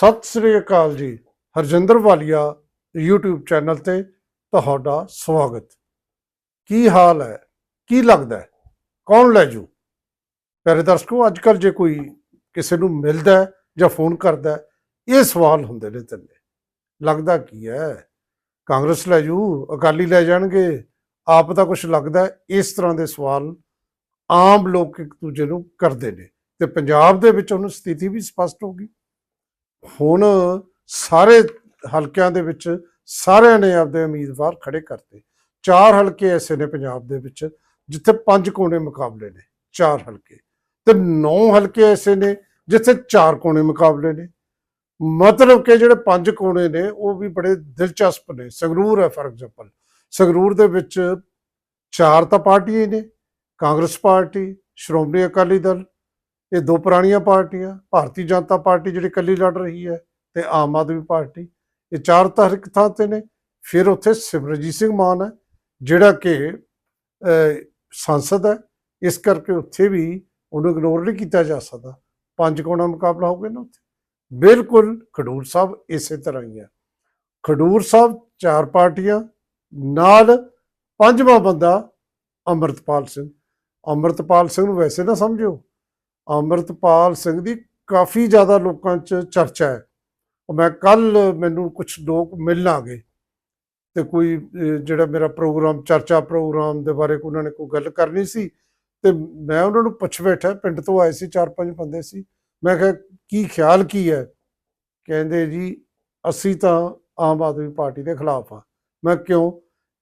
ਸਤਿ ਸ੍ਰੀ ਅਕਾਲ ਜੀ ਹਰਜਿੰਦਰ ਵਾਲੀਆ YouTube channel ਤੇ ਤੁਹਾਡਾ ਸਵਾਗਤ। ਕੀ ਹਾਲ ਹੈ? ਕੀ ਲੱਗਦਾ ਹੈ? ਕੌਣ ਲੈ ਜੂ? ਪਿਆਰੇ ਦਰਸ਼ਕੋ ਅੱਜ ਕੱਲ ਜੇ ਕੋਈ ਕਿਸੇ ਨੂੰ ਮਿਲਦਾ ਹੈ ਜਾਂ ਫੋਨ ਕਰਦਾ ਹੈ, ਇਹ ਸਵਾਲ ਹੁੰਦੇ ਨੇ ਤਿੰਨੇ। ਲੱਗਦਾ ਕੀ ਹੈ? ਕਾਂਗਰਸ ਲੈ ਜੂ ਅਕਾਲੀ ਲੈ ਜਾਣਗੇ। ਆਪ ਤਾਂ ਕੁਝ ਲੱਗਦਾ ਇਸ ਤਰ੍ਹਾਂ ਦੇ ਸਵਾਲ ਆਮ ਲੋਕ ਇੱਕ ਦੂਜੇ ਨੂੰ ਕਰਦੇ ਨੇ। ਤੇ ਪੰਜਾਬ ਦੇ ਵਿੱਚ ਉਹਨੂੰ ਸਥਿਤੀ ਵੀ ਸਪਸ਼ਟ ਹੋ ਗਈ। ਹੁਣ ਸਾਰੇ ਹਲਕਿਆਂ ਦੇ ਵਿੱਚ ਸਾਰਿਆਂ ਨੇ ਆਪਦੇ ਉਮੀਦਵਾਰ ਖੜੇ ਕਰਤੇ। ਚਾਰ ਹਲਕੇ ਐਸੇ ਨੇ ਪੰਜਾਬ ਦੇ ਵਿੱਚ, ਜਿੱਥੇ ਪੰਜ ਕੋਨੇ ਮੁਕਾਬਲੇ ਨੇ, ਚਾਰ ਹਲਕੇ। ਤੇ ਨੌ ਹਲਕੇ ਐਸੇ ਨੇ, ਜਿੱਥੇ ਚਾਰ ਕੋਨੇ ਮੁਕਾਬਲੇ ਨੇ। ਮਤਲਬ ਕਿ ਜਿਹੜੇ ਪੰਜ ਕੋਨੇ ਨੇ, ਉਹ ਵੀ ਬੜੇ ਦਿਲਚਸਪ ਨੇ। ਸੰਗਰੂਰ ਹੈ ਫਾਰ ਐਗਜ਼ਾਮਪਲ। ਸੰਗਰੂਰ ਦੇ ਵਿੱਚ ਚਾਰ ਤਾਂ ਪਾਰਟੀਆਂ ਹੀ ਨੇ, ਕਾਂਗਰਸ ਪਾਰਟੀ, ਸ਼੍ਰੋਮਣੀ ਅਕਾਲੀ ਦਲ ਇਹ ਦੋ ਪੁਰਾਣੀਆਂ ਪਾਰਟੀਆਂ, ਭਾਰਤੀ ਜਨਤਾ ਪਾਰਟੀ ਜਿਹੜੀ ਇਕੱਲੀ ਲੜ ਰਹੀ ਹੈ ਤੇ ਆਮ ਆਦਮੀ ਪਾਰਟੀ, ਇਹ ਚਾਰ ਤਾਂ ਹਰ ਇੱਕ ਥਾਂ ਤੇ ਨੇ, ਫਿਰ ਉੱਥੇ ਸਿਮਰਜੀਤ ਸਿੰਘ ਮਾਨ ਹੈ, ਜਿਹੜਾ ਕਿ ਸੰਸਦ ਹੈ, ਇਸ ਕਰਕੇ ਉੱਥੇ ਵੀ ਉਹਨੂੰ ਇਗਨੋਰ ਨਹੀਂ ਕੀਤਾ ਜਾ ਸਕਦਾ। ਪੰਜ ਕੋਣਾ ਮੁਕਾਬਲਾ ਹੋਊਗਾ ਨਾ ਉੱਥੇ ਬਿਲਕੁਲ ਖਡੂਰ ਸਾਹਿਬ ਇਸੇ ਤਰ੍ਹਾਂ ਹੀ ਹੈ। ਖਡੂਰ ਸਾਹਿਬ ਚਾਰ ਪਾਰਟੀਆਂ, ਨਾਲ ਪੰਜਵਾਂ ਬੰਦਾ ਅੰਮ੍ਰਿਤਪਾਲ ਸਿੰਘ। ਅੰਮ੍ਰਿਤਪਾਲ ਸਿੰਘ ਨੂੰ ਵੈਸੇ ਨਾ ਸਮਝਿਓ ਅੰਮ੍ਰਿਤਪਾਲ ਸਿੰਘ ਦੀ ਕਾਫੀ ਜ਼ਿਆਦਾ ਲੋਕਾਂ 'ਚ ਚਰਚਾ ਹੈ। ਉਹ ਮੈਂ ਕੱਲ ਮੈਨੂੰ ਕੁਝ ਲੋਕ ਮਿਲਣ ਆ ਗਏ ਤੇ ਕੋਈ ਜਿਹੜਾ ਮੇਰਾ ਪ੍ਰੋਗਰਾਮ, ਚਰਚਾ ਪ੍ਰੋਗਰਾਮ ਦੇ ਬਾਰੇ ਉਹਨਾਂ ਨੇ ਕੋਈ ਗੱਲ ਕਰਨੀ ਸੀ ਤੇ ਮੈਂ ਉਹਨਾਂ ਨੂੰ ਪੁੱਛ ਬੈਠਾ, ਪਿੰਡ ਤੋਂ ਆਏ ਸੀ, ਚਾਰ ਪੰਜ ਬੰਦੇ ਸੀ। ਮੈਂ ਕਿਹਾ, ਕੀ ਖਿਆਲ ਕੀ ਹੈ? ਕਹਿੰਦੇ, ਜੀ, ਅਸੀਂ ਤਾਂ ਆਮ ਆਦਮੀ ਪਾਰਟੀ ਦੇ ਖਿਲਾਫ ਆ ਮੈਂ ਕਿਉਂ?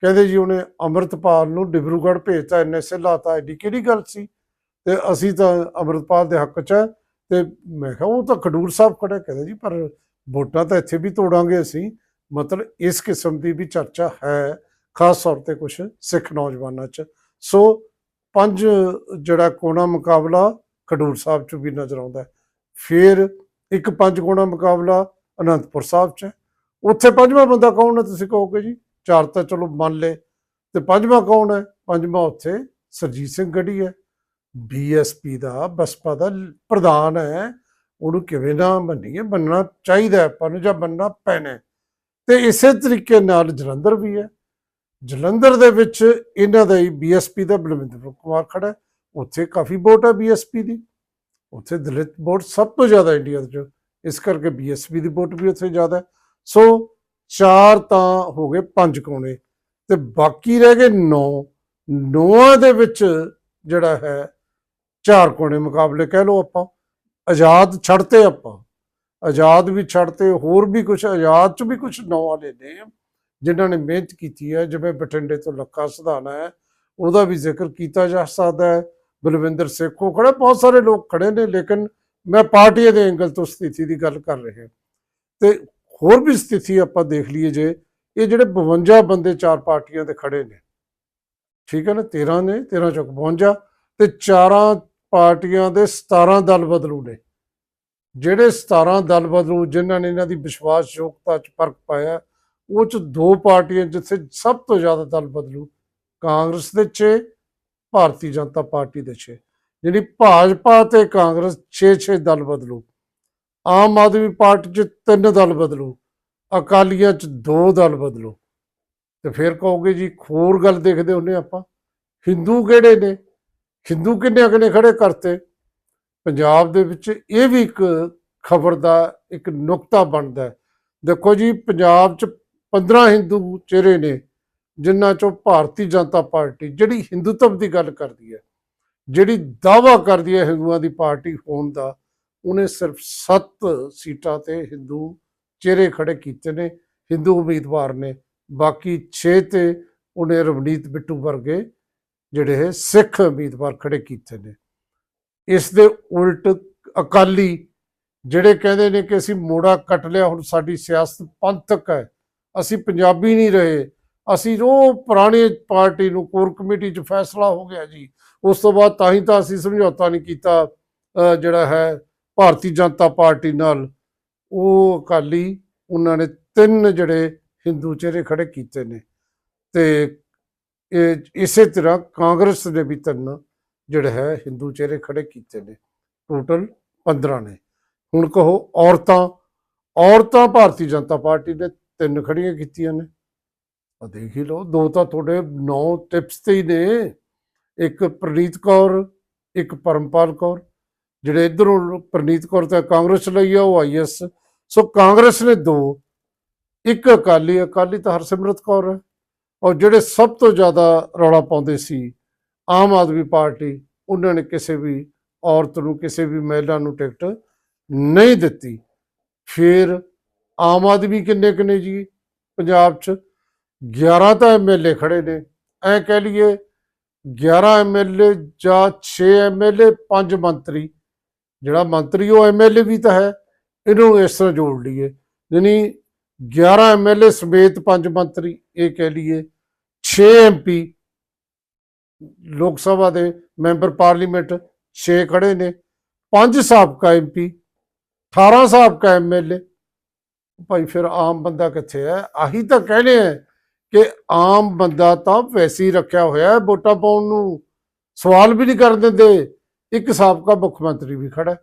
ਕਹਿੰਦੇ, ਜੀ, ਉਹਨੇ ਅੰਮ੍ਰਿਤਪਾਲ ਨੂੰ ਡਿਬਰੂਗੜ੍ਹ ਭੇਜਤਾ ਐਨਐਸਏ ਲਾਤਾ, ਐਡੀ ਕਿਹੜੀ ਗੱਲ ਸੀ? ਤੇ ਅਸੀਂ ਤਾਂ ਅੰਮ੍ਰਿਤਪਾਲ ਦੇ ਹੱਕ 'ਚ ਹੈ ਤੇ ਮੈਂ ਕਿਹਾ ਉਹ ਤਾਂ ਖਡੂਰ ਸਾਹਿਬ ਖੜਾ ਕਹਿੰਦੇ ਜੀ, ਪਰ ਵੋਟਾਂ ਤਾਂ ਇੱਥੇ ਵੀ ਤੋੜਾਂਗੇ ਅਸੀਂ। ਮਤਲਬ ਇਸ ਕਿਸਮ ਦੀ ਵੀ ਚਰਚਾ ਹੈ, ਖਾਸ ਤੌਰ ਤੇ ਕੁਝ ਸਿੱਖ ਨੌਜਵਾਨਾਂ 'ਚ। ਸੋ ਪੰਜ ਜਿਹੜਾ ਕੋਣਾ ਮੁਕਾਬਲਾ ਖਡੂਰ ਸਾਹਿਬ 'ਚ ਵੀ ਨਜ਼ਰ ਆਉਂਦਾ ਫਿਰ ਇੱਕ ਪੰਜ ਕੋਣਾ ਮੁਕਾਬਲਾ ਅਨੰਦਪੁਰ ਸਾਹਿਬ 'ਚ ਹੈ। ਉੱਥੇ ਪੰਜਵਾਂ ਬੰਦਾ ਕੌਣ ਹੈ ਤੁਸੀਂ ਕਹੋਗੇ ਜੀ? ਚਾਰ ਤਾਂ ਚਲੋ ਮੰਨ ਲਏ। ਤੇ ਪੰਜਵਾਂ ਕੌਣ ਹੈ? ਪੰਜਵਾਂ ਉੱਥੇ ਸਰਜੀਤ ਸਿੰਘ ਗੜੀ ਹੈ। ਬੀਐਸਪੀ ਦਾ ਬਸਪਾ ਦਾ ਪ੍ਰਧਾਨ ਹੈ। ਉਹਨੂੰ ਕਿਵੇਂ ਨਾ ਮੰਨੀਏ, ਮੰਨਣਾ ਚਾਹੀਦਾ ਆਪਾਂ ਨੂੰ ਜਾਂ ਮੰਨਣਾ ਪੈਣਾ ਹੈ। ਤੇ ਇਸੇ ਤਰੀਕੇ ਨਾਲ ਜਲੰਧਰ ਵੀ ਹੈ। ਜਲੰਧਰ ਦੇ ਵਿੱਚ ਇਹਨਾਂ ਦਾ ਹੀ ਬੀਐਸਪੀ ਦਾ ਬਲਵਿੰਦਰ ਕੁਮਾਰ ਖੜਾ ਉੱਥੇ ਕਾਫੀ ਵੋਟ ਹੈ ਬੀਐਸਪੀ ਦੀ। ਉੱਥੇ ਦਲਿਤ ਵੋਟ ਸਭ ਤੋਂ ਜ਼ਿਆਦਾ ਇੰਡੀਆ ਦੇ ਵਿੱਚ, ਇਸ ਕਰਕੇ ਬੀਐਸਪੀ ਦੀ ਵੋਟ ਵੀ ਉੱਥੇ ਜ਼ਿਆਦਾ ਸੋ ਚਾਰ ਤਾਂ ਹੋ ਗਏ ਪੰਜ ਕੋਣੇ ਤੇ ਬਾਕੀ ਰਹਿ ਗਏ 9 ਨੌਆਂ ਦੇ ਵਿੱਚ ਜਿਹੜਾ ਹੈ ਚਾਰ ਕੋਣੇ ਮੁਕਾਬਲੇ ਕਹਿ ਲਓ ਆਪਾਂ। ਆਜ਼ਾਦ ਛੱਡਤੇ ਆਪਾਂ। ਆਜ਼ਾਦ ਵੀ ਛੱਡਤੇ, ਹੋਰ ਵੀ ਕੁਝ ਆਜ਼ਾਦ ਚ ਵੀ ਕੁਝ ਨੌ ਵਾਲੇ ਨੇ ਜਿਨ੍ਹਾਂ ਨੇ ਮਿਹਨਤ ਕੀਤੀ ਹੈ, ਜਿਵੇਂ ਬਠਿੰਡੇ ਤੋਂ ਲੱਖਾ ਸਧਾਨਾ ਹੈ, ਉਹਦਾ ਵੀ ਜ਼ਿਕਰ ਕੀਤਾ ਜਾ ਸਕਦਾ ਹੈ। ਬਲਵਿੰਦਰ ਸੇਖੋ ਖੜੇ, ਬਹੁਤ ਸਾਰੇ ਲੋਕ ਖੜੇ ਨੇ, ਲੇਕਿਨ ਮੈਂ ਪਾਰਟੀ ਦੇ ਐਂਗਲ ਤੋਂ ਸਥਿਤੀ ਦੀ ਗੱਲ ਕਰ ਰਿਹਾ। ਤੇ ਹੋਰ ਵੀ ਸਥਿਤੀ ਆਪਾਂ ਦੇਖ ਲਈਏ ਜੇ, ਇਹ ਜਿਹੜੇ 52 ਬੰਦੇ ਚਾਰ ਪਾਰਟੀਆਂ ਦੇ ਖੜੇ ਨੇ, ਠੀਕ ਹੈ ਨਾ 13 ਨੇ 13 ਚੋਂ 52 ਤੇ ਚਾਰਾਂ ਪਾਰਟੀਆਂ ਦੇ 17 ਦਲ ਬਦਲੂ ਨੇ। ਜਿਹੜੇ 17 ਦਲ ਬਦਲੂ, ਜਿਨ੍ਹਾਂ ਨੇ ਇਹਨਾਂ ਦੀ ਵਿਸ਼ਵਾਸਯੋਗਤਾ 'ਚ ਫ਼ਰਕ ਪਾਇਆ, ਉਹ 'ਚ ਦੋ ਪਾਰਟੀਆਂ ਜਿੱਥੇ ਸਭ ਤੋਂ ਜ਼ਿਆਦਾ ਦਲ ਬਦਲੂ, ਕਾਂਗਰਸ ਦੇ 6 ਭਾਰਤੀ ਜਨਤਾ ਪਾਰਟੀ ਦੇ 6 ਜਿਹੜੀ ਭਾਜਪਾ ਤੇ ਕਾਂਗਰਸ 6-6 ਦਲ ਬਦਲੂ। ਆਮ ਆਦਮੀ ਪਾਰਟੀ 'ਚ ਤਿੰਨ ਦਲ ਬਦਲੂ। ਅਕਾਲੀਆਂ 'ਚ ਦੋ ਦਲ ਬਦਲੂ। ਤੇ ਫਿਰ ਕਹੋਗੇ ਜੀ ਇੱਕ ਹੋਰ ਗੱਲ ਦੇਖਦੇ ਹੁੰਨੇ ਆਪਾਂ। ਹਿੰਦੂ ਕਿਹੜੇ ਨੇ? ਹਿੰਦੂ ਕਿੰਨੇ ਕਿੰਨੇ ਖੜੇ ਕਰਤੇ? ਪੰਜਾਬ ਦੇ ਵਿੱਚ ਇਹ ਵੀ ਇੱਕ ਖਬਰ ਦਾ ਇੱਕ ਨੁਕਤਾ ਬਣਦਾ ਦੇਖੋ ਜੀ, ਪੰਜਾਬ 'ਚ 15 ਹਿੰਦੂ ਚਿਹਰੇ ਨੇ, ਜਿਨ੍ਹਾਂ 'ਚੋਂ ਭਾਰਤੀ ਜਨਤਾ ਪਾਰਟੀ ਜਿਹੜੀ ਹਿੰਦੂਤਵ ਦੀ ਗੱਲ ਕਰਦੀ ਹੈ, ਜਿਹੜੀ ਦਾਵਾ ਕਰਦੀ ਹੈ ਹਿੰਦੂਆਂ ਦੀ ਪਾਰਟੀ ਹੋਣ ਦਾ, ਉਹਨੇ ਸਿਰਫ 7 ਸੀਟਾਂ ਤੇ ਹਿੰਦੂ ਚਿਹਰੇ ਖੜੇ ਕੀਤੇ ਨੇ, ਹਿੰਦੂ ਉਮੀਦਵਾਰ ਨੇ। ਬਾਕੀ 6 ਤੇ ਉਹਨੇ ਰਵਨੀਤ ਬਿੱਟੂ ਵਰਗੇ ਜਿਹੜੇ ਹੈ ਸਿੱਖ ਉਮੀਦਵਾਰ ਖੜੇ ਕੀਤੇ ਨੇ। ਇਸ ਦੇ ਉਲਟ ਅਕਾਲੀ ਜਿਹੜੇ ਕਹਿੰਦੇ ਨੇ ਕਿ ਅਸੀਂ ਮੋੜਾ ਕੱਟ ਲਿਆ, ਹੁਣ ਸਾਡੀ ਸਿਆਸਤ ਪੰਥਕ ਹੈ, ਅਸੀਂ ਪੰਜਾਬੀ ਨਹੀਂ ਰਹੇ, ਅਸੀਂ ਉਹ ਪੁਰਾਣੀ ਪਾਰਟੀ ਨੂੰ, ਕੋਰ ਕਮੇਟੀ 'ਚ ਫੈਸਲਾ ਹੋ ਗਿਆ ਜੀ। ਉਸ ਤੋਂ ਬਾਅਦ ਤਾਂ ਹੀ ਤਾਂ ਅਸੀਂ ਸਮਝੌਤਾ ਨਹੀਂ ਕੀਤਾ, ਅਹ ਜਿਹੜਾ ਹੈ ਭਾਰਤੀ ਜਨਤਾ ਪਾਰਟੀ ਨਾਲ। ਉਹ ਅਕਾਲੀ, ਉਹਨਾਂ ਨੇ ਤਿੰਨ ਜਿਹੜੇ ਹਿੰਦੂ ਚਿਹਰੇ ਖੜੇ ਕੀਤੇ ਨੇ। ਤੇ ਇਸੇ ਤਰ੍ਹਾਂ ਕਾਂਗਰਸ ਨੇ ਵੀ ਤਿੰਨ ਜਿਹੜੇ ਹੈ, ਹਿੰਦੂ ਚਿਹਰੇ ਖੜੇ ਕੀਤੇ ਨੇ। ਟੋਟਲ 15 ਨੇ। ਹੁਣ ਕਹੋ, ਔਰਤਾਂ ਔਰਤਾਂ ਭਾਰਤੀ ਜਨਤਾ ਪਾਰਟੀ ਨੇ ਤਿੰਨ ਖੜੀਆਂ ਕੀਤੀਆਂ ਨੇ। ਆ ਦੇਖ ਹੀ ਲਓ, ਦੋ ਤਾਂ ਤੁਹਾਡੇ ਨੌ ਟਿਪਸ ਤੇ ਹੀ ਨੇ। ਇੱਕ ਪ੍ਰਨੀਤ ਕੌਰ, ਇੱਕ ਪਰਮਪਾਲ ਕੌਰ। ਜਿਹੜੇ ਇਧਰੋਂ ਪ੍ਰਨੀਤ ਕੌਰ ਤਾਂ ਕਾਂਗਰਸ ਲਈ ਆ, ਉਹ ਆਈਐਸ ਸੋ ਕਾਂਗਰਸ ਨੇ ਦੋ। ਇੱਕ ਅਕਾਲੀ ਅਕਾਲੀ ਤਾਂ ਹਰਸਿਮਰਤ ਕੌਰ ਹੈ। ਔਰ ਜਿਹੜੇ ਸਭ ਤੋਂ ਜ਼ਿਆਦਾ ਰੌਲਾ ਪਾਉਂਦੇ ਸੀ ਆਮ ਆਦਮੀ ਪਾਰਟੀ, ਉਹਨਾਂ ਨੇ ਕਿਸੇ ਵੀ ਔਰਤ ਨੂੰ, ਕਿਸੇ ਵੀ ਮਹਿਲਾ ਨੂੰ ਟਿਕਟ ਨਹੀਂ ਦਿੱਤੀ। ਫਿਰ ਆਮ ਆਦਮੀ ਕਿੰਨੇ ਕਿੰਨੇ ਜੀ ਪੰਜਾਬ 'ਚ? 11 ਤਾਂ ਐਮਐਲਏ ਖੜੇ ਨੇ। ਐ ਕਹਿ ਲਈਏ 11 ਐਮਐਲਏ ਜਾਂ 6 ਐਮਐਲਏ 5 ਮੰਤਰੀ। ਜਿਹੜਾ ਮੰਤਰੀ ਉਹ ਐਮਐਲਏ ਵੀ ਤਾਂ ਹੈ। ਇਹਨੂੰ ਇਸ ਤਰ੍ਹਾਂ ਜੋੜ ਲਈਏ। ਯਾਨੀ 11 ਐਮਐਲਏ ਸਮੇਤ ਪੰਜ ਮੰਤਰੀ, ਇਹ ਕਹਿ ਲਈਏ 6 ਐਮਪੀ ਲੋਕ ਸਭਾ ਦੇ ਮੈਂਬਰ ਪਾਰਲੀਮੈਂਟ 6 ਖੜੇ ਨੇ, ਪੰਜ ਸਾਬਕਾ ਐਮਪੀ 18 ਸਾਬਕਾ ਐਮਐਲਏ ਭਾਈ ਫਿਰ ਆਮ ਬੰਦਾ ਕਿੱਥੇ ਹੈ? ਆਹੀ ਤਾਂ ਕਹਿੰਦੇ ਆ ਕਿ ਆਮ ਬੰਦਾ ਤਾਂ ਵੈਸੇ ਹੀ ਰੱਖਿਆ ਹੋਇਆ ਹੈ, ਵੋਟਾਂ ਪਾਉਣ ਨੂੰ ਸਵਾਲ ਵੀ ਨਹੀਂ ਕਰਨ ਦਿੰਦੇ, ਇੱਕ ਸਾਬਕਾ ਮੁੱਖ ਮੰਤਰੀ ਵੀ ਖੜਾ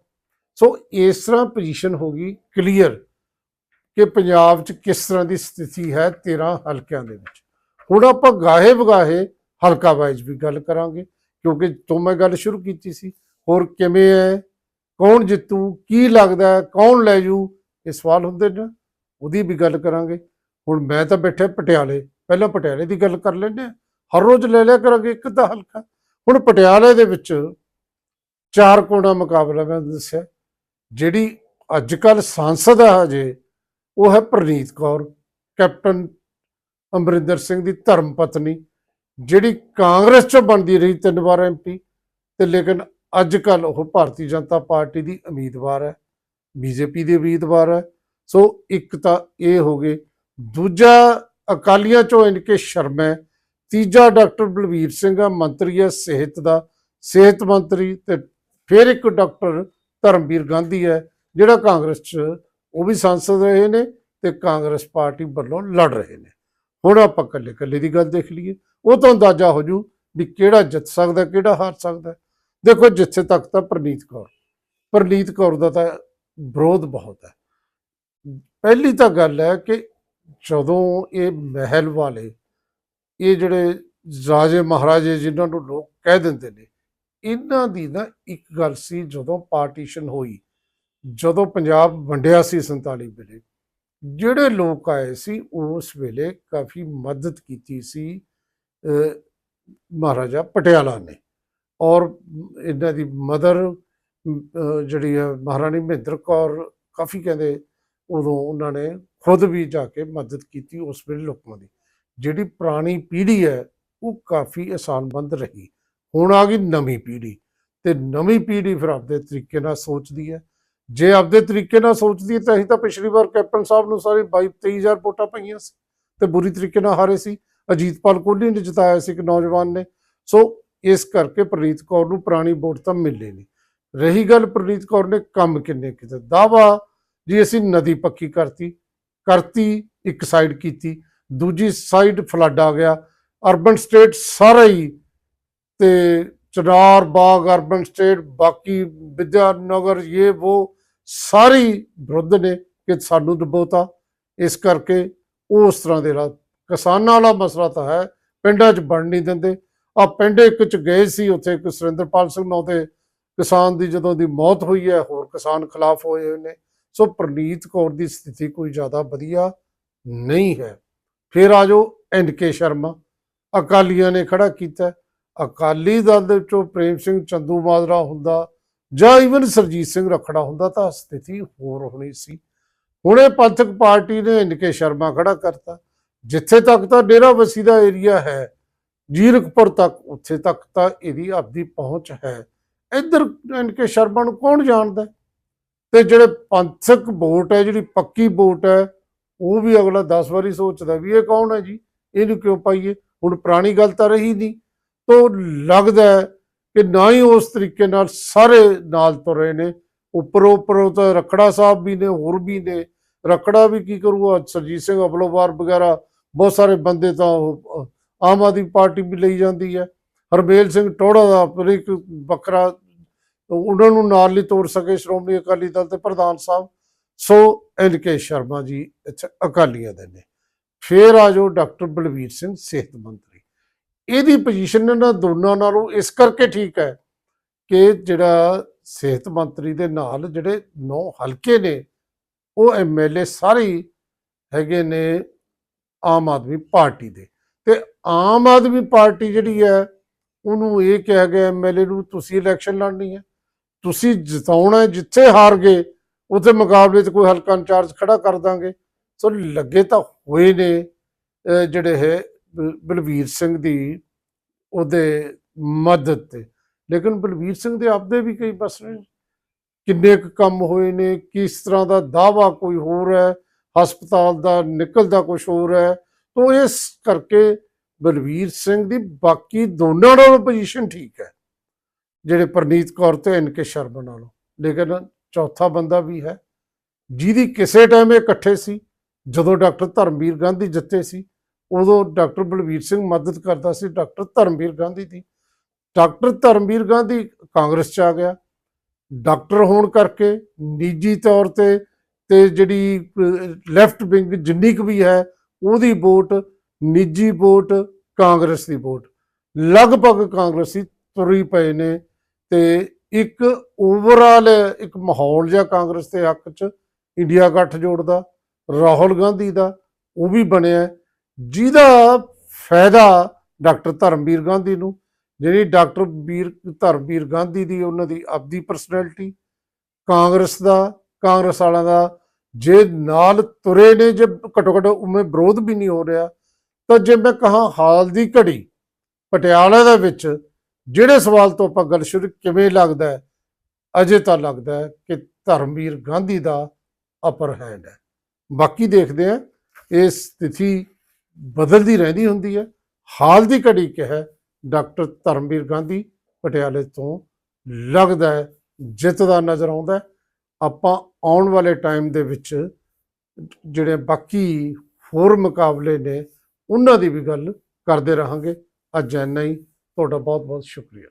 ਸੋ ਇਸ ਤਰ੍ਹਾਂ ਪੋਜੀਸ਼ਨ ਹੋ ਗਈ ਕਲੀਅਰ ਕਿ ਪੰਜਾਬ 'ਚ ਕਿਸ ਤਰ੍ਹਾਂ ਦੀ ਸਥਿਤੀ ਹੈ 13 ਹਲਕਿਆਂ ਦੇ ਵਿੱਚ? ਹੁਣ ਆਪਾਂ ਗਾਹੇ ਵਗਾਹੇ ਹਲਕਾ ਵਾਈਜ਼ ਵੀ ਗੱਲ ਕਰਾਂਗੇ, ਕਿਉਂਕਿ ਤੋਂ ਮੈਂ ਗੱਲ ਸ਼ੁਰੂ ਕੀਤੀ ਸੀ, ਹੋਰ ਕਿਵੇਂ ਹੈ, ਕੌਣ ਜਿੱਤੂ, ਕੀ ਲੱਗਦਾ ਕੌਣ ਲੈ ਜੂ, ਇਹ ਸਵਾਲ ਹੁੰਦੇ ਨੇ, ਉਹਦੀ ਵੀ ਗੱਲ ਕਰਾਂਗੇ। ਹੁਣ ਮੈਂ ਤਾਂ ਬੈਠਾ ਪਟਿਆਲੇ, ਪਹਿਲਾਂ ਪਟਿਆਲੇ ਦੀ ਗੱਲ ਕਰ ਲੈਂਦੇ ਹਾਂ, ਹਰ ਰੋਜ਼ ਲੈ ਲਿਆ ਕਰਾਂਗੇ ਇੱਕ ਤਾਂ ਹਲਕਾ। ਹੁਣ ਪਟਿਆਲੇ ਦੇ ਵਿੱਚ ਚਾਰ ਕੋਣਾ ਮੁਕਾਬਲਾ ਮੈਂ ਦੱਸਿਆ, ਜਿਹੜੀ ਅੱਜ ਕੱਲ ਸੰਸਦ ਹੈ ਹਜੇ ਉਹ ਹੈ ਪ੍ਰਨੀਤ ਕੌਰ, ਕੈਪਟਨ ਅਮਰਿੰਦਰ ਸਿੰਘ ਦੀ ਧਰਮ ਪਤਨੀ, ਜਿਹੜੀ ਕਾਂਗਰਸ ਚੋਂ ਬਣਦੀ ਰਹੀ ਤਿੰਨ ਵਾਰ ਐਮਪੀ ਤੇ ਲੇਕਿਨ ਅੱਜ ਕੱਲ ਉਹ ਭਾਰਤੀ ਜਨਤਾ ਪਾਰਟੀ ਦੀ ਉਮੀਦਵਾਰ ਹੈ ਬੀਜੇਪੀ ਦੀ ਉਮੀਦਵਾਰ ਹੈ। ਸੋ ਇੱਕ ਤਾਂ ਇਹ ਹੋ ਗਏ। ਦੂਜਾ ਅਕਾਲੀਆਂ ਚੋਂ ਇਨਕੇ ਸ਼ਰਮਾ ਹੈ। ਤੀਜਾ ਡਾਕਟਰ ਬਲਵੀਰ ਸਿੰਘ ਆ, ਮੰਤਰੀ ਹੈ ਸਿਹਤ ਦਾ, ਸਿਹਤ ਮੰਤਰੀ ਤੇ ਫਿਰ ਇੱਕ ਡਾਕਟਰ ਧਰਮਵੀਰ ਗਾਂਧੀ ਹੈ, ਜਿਹੜਾ ਕਾਂਗਰਸ 'ਚ ਉਹ ਵੀ ਸੰਸਦ ਰਹੇ ਨੇ ਤੇ ਕਾਂਗਰਸ ਪਾਰਟੀ ਵੱਲੋਂ ਲੜ ਰਹੇ ਨੇ। ਹੁਣ ਆਪਾਂ ਇਕੱਲੇ ਇਕੱਲੇ ਦੀ ਗੱਲ ਦੇਖ ਲਈਏ। ਉਹ ਤੋਂ ਅੰਦਾਜ਼ਾ ਹੋ ਜੂ ਵੀ ਕਿਹੜਾ ਜਿੱਤ ਸਕਦਾ, ਕਿਹੜਾ ਹਾਰ ਸਕਦਾ। ਦੇਖੋ, ਜਿੱਥੇ ਤੱਕ ਤਾਂ ਪ੍ਰਨੀਤ ਕੌਰ ਪ੍ਰਨੀਤ ਕੌਰ ਦਾ ਤਾਂ ਵਿਰੋਧ ਬਹੁਤ ਹੈ। ਪਹਿਲੀ ਤਾਂ ਗੱਲ ਹੈ ਕਿ ਜਦੋਂ ਇਹ ਮਹਿਲ ਵਾਲੇ, ਇਹ ਜਿਹੜੇ ਰਾਜੇ ਮਹਾਰਾਜੇ ਜਿਨ੍ਹਾਂ ਨੂੰ ਲੋਕ ਕਹਿ ਦਿੰਦੇ ਨੇ, ਇਹਨਾਂ ਦੀ ਨਾ ਇੱਕ ਗੱਲ ਸੀ ਜਦੋਂ ਪਾਰਟੀਸ਼ਨ ਹੋਈ ਜਦੋਂ ਪੰਜਾਬ ਵੰਡਿਆ ਸੀ 47 ਵੇਲੇ, ਜਿਹੜੇ ਲੋਕ ਆਏ ਸੀ ਉਸ ਵੇਲੇ ਕਾਫੀ ਮਦਦ ਕੀਤੀ ਸੀ ਮਹਾਰਾਜਾ ਪਟਿਆਲਾ ਨੇ ਔਰ ਇਹਨਾਂ ਦੀ ਮਦਰ ਜਿਹੜੀ ਹੈ ਮਹਾਰਾਣੀ ਮਹਿੰਦਰ ਕੌਰ ਕਾਫੀ ਕਹਿੰਦੇ ਉਦੋਂ ਉਹਨਾਂ ਨੇ ਖੁਦ ਵੀ ਜਾ ਕੇ ਮਦਦ ਕੀਤੀ ਉਸ ਵੇਲੇ ਲੋਕਾਂ ਦੀ, ਜਿਹੜੀ ਪੁਰਾਣੀ ਪੀੜ੍ਹੀ ਹੈ ਉਹ ਕਾਫੀ ਆਸਾਨਬੰਦ ਰਹੀ, ਹੁਣ ਆ ਗਈ ਨਵੀਂ ਪੀੜ੍ਹੀ ਤੇ ਨਵੀਂ ਪੀੜ੍ਹੀ ਫਿਰ ਆਪਦੇ ਤਰੀਕੇ ਨਾਲ ਸੋਚਦੀ ਹੈ ਜੇ ਆਪਦੇ ਤਰੀਕੇ ਨਾਲ ਸੋਚਦੀ ਤਾਂ ਅਸੀਂ ਤਾਂ ਪਿਛਲੀ ਵਾਰ ਕੈਪਟਨ ਸਾਹਿਬ ਨੂੰ ਸਾਰੇ 22 23000 ਵੋਟਾਂ ਪਈਆਂ ਸੀ ਤੇ ਬੁਰੀ ਤਰੀਕੇ ਨਾਲ ਹਾਰੇ ਸੀ। ਅਜੀਤਪਾਲ ਕੋਹਲੀ ਨੇ ਜਿਤਾਇਆ ਸੀ ਇੱਕ ਨੌਜਵਾਨ ਨੇ। ਸੋ ਇਸ ਕਰਕੇ ਪ੍ਰਨੀਤ ਕੌਰ ਨੂੰ ਪੁਰਾਣੀ ਵੋਟ ਤਾਂ ਮਿਲੇ ਨਹੀਂ। ਰਹੀ ਗੱਲ ਪ੍ਰਨੀਤ ਕੌਰ ਨੇ ਕੰਮ ਕਿੰਨੇ ਕੀਤੇ? ਦਾਵਾ ਜੀ ਅਸੀਂ ਨਦੀ ਪੱਕੀ ਕਰਤੀ ਕਰਤੀ, ਇੱਕ ਸਾਈਡ ਕੀਤੀ, ਦੂਜੀ ਸਾਈਡ ਫਲੱਡ ਆ ਗਿਆ ਅਰਬਨ ਸਟੇਟ ਸਾਰਾ ਹੀ ਤੇ ਚਨਾਰ, ਬਾਗ, ਅਰਬਨ ਸਟੇਟ, ਬਾਕੀ ਵਿਦਿਆ ਨਗਰ ਇਹ ਉਹ ਸਾਰੀ ਵਿਰੁੱਧ ਨੇ ਕਿ ਸਾਨੂੰ ਦਬੋਤਾ। ਇਸ ਕਰਕੇ ਉਹ ਉਸ ਤਰ੍ਹਾਂ ਦੇ ਰਾਹ ਕਿਸਾਨਾਂ ਵਾਲਾ ਮਸਲਾ ਤਾਂ ਹੈ, ਪਿੰਡਾਂ 'ਚ ਬਣ ਨਹੀਂ ਦਿੰਦੇ। ਆ ਪਿੰਡ ਇੱਕ 'ਚ ਗਏ ਸੀ, ਉੱਥੇ ਇੱਕ ਸੁਰਿੰਦਰਪਾਲ ਸਿੰਘ ਨਾਂ ਦੇ ਕਿਸਾਨ ਦੀ ਜਦੋਂ ਦੀ ਮੌਤ ਹੋਈ ਹੈ, ਹੋਰ ਕਿਸਾਨ ਖਿਲਾਫ ਹੋਏ ਹੋਏ ਨੇ। ਸੋ ਪ੍ਰਨੀਤ ਕੌਰ ਦੀ ਸਥਿਤੀ ਕੋਈ ਜ਼ਿਆਦਾ ਵਧੀਆ ਨਹੀਂ ਹੈ। ਫਿਰ ਆ ਜਾਓ ਐਨ ਕੇ ਸ਼ਰਮਾ। ਅਕਾਲੀਆਂ ਨੇ ਖੜਾ ਕੀਤਾ। ਅਕਾਲੀ ਦਲ ਦੇ ਵਿੱਚੋਂ ਪ੍ਰੇਮ ਸਿੰਘ ਚੰਦੂ ਮਾਜਰਾ ਹੁੰਦਾ, ਜਾਂ ਇਵਨ ਸਰਜੀਤ ਸਿੰਘ ਰਖੜਾ ਹੁੰਦਾ, ਤਾਂ ਸਥਿਤੀ ਹੋਰ ਹੋਣੀ ਸੀ। ਹੁਣੇ ਪੰਥਕ ਪਾਰਟੀ ਨੇ ਐਨ ਕੇ ਸ਼ਰਮਾ ਖੜਾ ਕਰਤਾ। ਜਿੱਥੇ ਤੱਕ ਤਾਂ ਡੇਰਾ ਬਸੀ ਦਾ ਏਰੀਆ ਹੈ, ਜੀਰਕਪੁਰ ਤੱਕ, ਉੱਥੇ ਤੱਕ ਤਾਂ ਇਹਦੀ ਆਪਦੀ ਪਹੁੰਚ ਹੈ। ਇੱਧਰ ਐਨ ਕੇ ਸ਼ਰਮਾ ਨੂੰ ਕੌਣ ਜਾਣਦਾ ਹੈ? ਤੇ ਜਿਹੜੇ ਪੰਥਕ ਵੋਟ ਹੈ, ਜਿਹੜੀ ਪੱਕੀ ਵੋਟ ਹੈ, ਉਹ ਵੀ ਅਗਲਾ 10 ਵਾਰੀ ਸੋਚਦਾ ਵੀ ਇਹ ਕੌਣ ਹੈ ਜੀ? ਇਹਨੂੰ ਕਿਉਂ ਪਾਈਏ? ਹੁਣ ਪੁਰਾਣੀ ਗੱਲ ਤਾਂ ਰਹੀ ਨਹੀਂ। ਤੋਂ ਲੱਗਦਾ ਕਿ ਨਾ ਹੀ ਉਸ ਤਰੀਕੇ ਨਾਲ ਸਾਰੇ ਨਾਲ ਤੁਰੇ ਨੇ। ਉੱਪਰੋਂ ਉੱਪਰੋਂ ਤਾਂ ਰਖੜਾ ਸਾਹਿਬ ਵੀ ਨੇ ਹੋਰ ਵੀ ਨੇ। ਰਖੜਾ ਵੀ ਕੀ ਕਰੂਗਾ? ਸਰਜੀਤ ਸਿੰਘ ਅਬਲੋਵਾਰ ਵਗੈਰਾ ਬਹੁਤ ਸਾਰੇ ਬੰਦੇ ਤਾਂ ਉਹ, ਆਮ ਆਦਮੀ ਪਾਰਟੀ ਵੀ ਲਈ ਜਾਂਦੀ ਹੈ। ਹਰਮੇਲ ਸਿੰਘ ਟੋੜਾ ਦਾ ਪਰ ਇੱਕ ਵੱਖਰਾ ਉਹਨਾਂ ਨੂੰ ਨਾਲ ਨਹੀਂ ਤੋੜ ਸਕੇ ਸ਼੍ਰੋਮਣੀ ਅਕਾਲੀ ਦਲ ਦੇ ਪ੍ਰਧਾਨ ਸਾਹਿਬ। ਸੋ ਐਨ ਕੇ ਸ਼ਰਮਾ ਜੀ ਇੱਥੇ ਅਕਾਲੀਆਂ ਦੇ ਨੇ। ਫੇਰ ਆ ਜਾਓ ਡਾਕਟਰ ਬਲਵੀਰ ਸਿੰਘ ਸਿਹਤ ਮੰਤਰੀ। ਇਹਦੀ ਪੋਜੀਸ਼ਨ ਇਹਨਾਂ ਦੋਨਾਂ ਨਾਲੋਂ ਇਸ ਕਰਕੇ ਠੀਕ ਹੈ ਕਿ ਜਿਹੜਾ ਸਿਹਤ ਮੰਤਰੀ ਦੇ ਨਾਲ ਜਿਹੜੇ ਨੌ ਹਲਕੇ ਨੇ, ਉਹ ਐਮਐਲਏ ਸਾਰੇ ਹੈਗੇ ਨੇ ਆਮ ਆਦਮੀ ਪਾਰਟੀ ਦੇ। ਤੇ ਆਮ ਆਦਮੀ ਪਾਰਟੀ ਜਿਹੜੀ ਹੈ, ਉਹਨੂੰ ਇਹ ਕਿਹਾ ਗਿਆ ਐਮਐਲਏ ਨੂੰ, ਤੁਸੀਂ ਇਲੈਕਸ਼ਨ ਲੜਨੀ ਹੈ। ਤੁਸੀਂ ਜਿਤਾਉਣਾ ਜਿੱਥੇ ਹਾਰ ਗਏ ਉੱਥੇ ਮੁਕਾਬਲੇ 'ਚ ਕੋਈ ਹਲਕਾ ਇੰਚਾਰਜ ਖੜਾ ਕਰ ਦਾਂਗੇ। ਸੋ ਲੱਗੇ ਤਾਂ ਹੋਏ ਨੇ ਜਿਹੜੇ ਹੈ ਬਲਵੀਰ ਸਿੰਘ ਦੀ ਉਹਦੇ ਮਦਦ ਤੇ। ਲੇਕਿਨ ਬਲਵੀਰ ਸਿੰਘ ਦੇ ਆਪਦੇ ਵੀ ਕਈ ਮਸਲੇ ਕਿੰਨੇ ਕੁ ਕੰਮ ਹੋਏ ਨੇ, ਕਿਸ ਤਰ੍ਹਾਂ ਦਾ ਦਾਵਾ ਕੋਈ ਹੋਰ ਹੈ, ਹਸਪਤਾਲ ਦਾ ਨਿਕਲਦਾ ਕੁਝ ਹੋਰ ਹੈ। ਤੋਂ ਇਸ ਕਰਕੇ ਬਲਵੀਰ ਸਿੰਘ ਦੀ ਬਾਕੀ ਦੋਨਾਂ ਨਾਲੋਂ ਪੋਜੀਸ਼ਨ ਠੀਕ ਹੈ, ਜਿਹੜੇ ਪ੍ਰਨੀਤ ਕੌਰ ਤੇ ਐਨ ਕੇ ਸ਼ਰਮਾ ਨਾਲੋਂ। ਲੇਕਿਨ ਚੌਥਾ ਬੰਦਾ ਵੀ ਹੈ, ਜਿਹਦੀ ਕਿਸੇ ਟਾਈਮ ਇਹ ਇਕੱਠੇ ਸੀ, ਜਦੋਂ ਡਾਕਟਰ ਧਰਮਵੀਰ ਗਾਂਧੀ ਜਿੱਤੇ ਸੀ ਉਦੋਂ ਡਾਕਟਰ ਬਲਵੀਰ ਸਿੰਘ ਮਦਦ ਕਰਦਾ ਸੀ, ਡਾਕਟਰ ਧਰਮਵੀਰ ਗਾਂਧੀ ਦੀ। ਡਾਕਟਰ ਧਰਮਵੀਰ ਗਾਂਧੀ ਕਾਂਗਰਸ ਚ ਆ ਗਿਆ। ਡਾਕਟਰ ਹੋਣ ਕਰਕੇ ਨਿੱਜੀ ਤੌਰ ਤੇ ਤੇ ਜਿਹੜੀ ਲੈਫਟ ਵਿੰਗ ਜਿੰਨੀ ਕੁ ਵੀ ਹੈ, ਉਹਦੀ ਵੋਟ ਨਿੱਜੀ ਵੋਟ ਕਾਂਗਰਸ ਦੀ ਵੋਟ। ਲਗਭਗ ਕਾਂਗਰਸੀ ਤੁਰੀ ਪਏ ਨੇ ਤੇ ਇੱਕ ਓਵਰਆਲ ਇੱਕ ਮਾਹੌਲ ਜਿਹਾ ਕਾਂਗਰਸ ਦੇ ਹੱਕ 'ਚ ਇੰਡੀਆ ਗੱਠ ਜੋੜ ਦਾ, ਰਾਹੁਲ ਗਾਂਧੀ ਦਾ, ਉਹ ਵੀ ਬਣਿਆ। ਜਿਹਦਾ ਫਾਇਦਾ ਡਾਕਟਰ ਧਰਮਵੀਰ ਗਾਂਧੀ ਨੂੰ, ਜਿਹੜੀ ਡਾਕਟਰ ਵੀਰ, ਧਰਮਵੀਰ ਗਾਂਧੀ ਦੀ ਉਹਨਾਂ ਦੀ ਆਪਦੀ ਪਰਸਨੈਲਿਟੀ ਕਾਂਗਰਸ ਦਾ, ਕਾਂਗਰਸ ਵਾਲਿਆਂ ਦਾ, ਜੇ ਨਾਲ ਤੁਰੇ ਨੇ, ਜੇ ਘਟੋ ਘਟ ਉਵੇਂ ਵਿਰੋਧ ਵੀ ਨਹੀਂ ਹੋ ਰਿਹਾ, ਤਾਂ ਜੇ ਮੈਂ ਕਹਾ ਹਾਲ ਦੀ ਘੜੀ ਪਟਿਆਲਾ ਦੇ ਵਿੱਚ ਜਿਹੜੇ ਸਵਾਲ ਤੋਂ ਆਪਾਂ ਗੱਲ ਸ਼ੁਰੂ ਕਿਵੇਂ ਲੱਗਦਾ ਹੈ, ਅਜੇ ਤਾਂ ਲੱਗਦਾ ਹੈ ਕਿ ਧਰਮਵੀਰ ਗਾਂਧੀ ਦਾ ਅਪਰ ਹੈਂਡ ਹੈ। ਬਾਕੀ ਦੇਖਦੇ ਆ ਇਹ ਸਥਿਤੀ ਬਦਲਦੀ ਰਹਿੰਦੀ ਹੁੰਦੀ ਹੈ। ਹਾਲ ਦੀ ਘੜੀ ਕਿਹਾ ਡਾਕਟਰ ਧਰਮਵੀਰ ਗਾਂਧੀ ਪਟਿਆਲੇ ਤੋਂ ਲੱਗਦਾ ਹੈ, ਜਿੱਤ ਨਜ਼ਰ ਆਉਂਦਾ ਆਪਾਂ ਆਉਣ ਵਾਲੇ ਟਾਈਮ ਦੇ ਵਿੱਚ ਜਿਹੜੇ ਬਾਕੀ ਹੋਰ ਮੁਕਾਬਲੇ ਨੇ, ਉਹਨਾਂ ਦੀ ਵੀ ਗੱਲ ਕਰਦੇ ਰਹਾਂਗੇ। ਅੱਜ ਇੰਨਾ ਹੀ। ਤੁਹਾਡਾ ਬਹੁਤ ਬਹੁਤ ਸ਼ੁਕਰੀਆ।